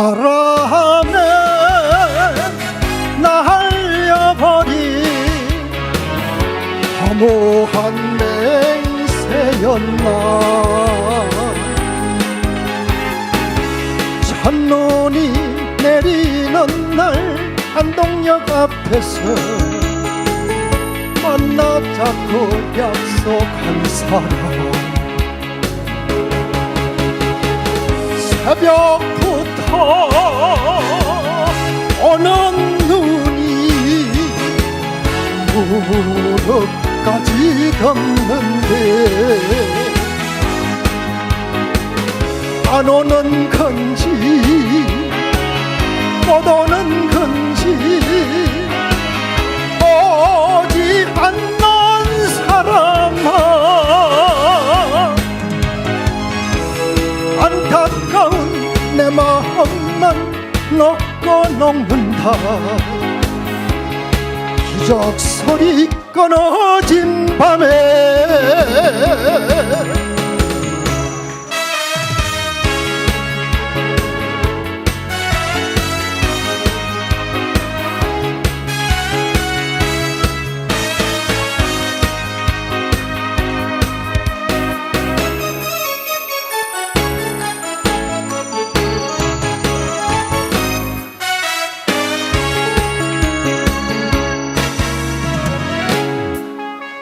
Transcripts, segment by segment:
바람에 날려버린 허무한 맹세였나. 첫눈이 내리는 날 안동역 앞에서 만나자고 약속한 사람. 새벽부터 오는 눈이 무릎까지 덮는데 안 오는 건지 못 오는 건지 녹는다. 기적 소리 끊어진 밤에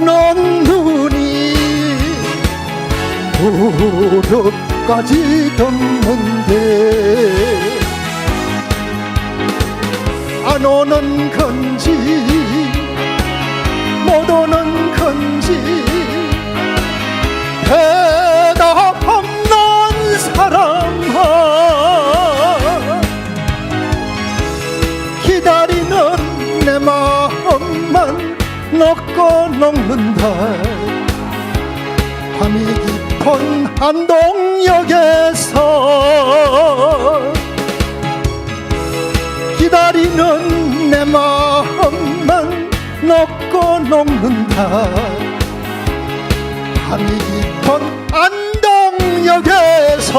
오는 눈이 무릎까지 덮는데 안 오는 건 녹고 녹는다. 밤이 깊은 한동역에서 기다리는 내 마음만 녹고 녹는다. 밤이 깊은 안동역에서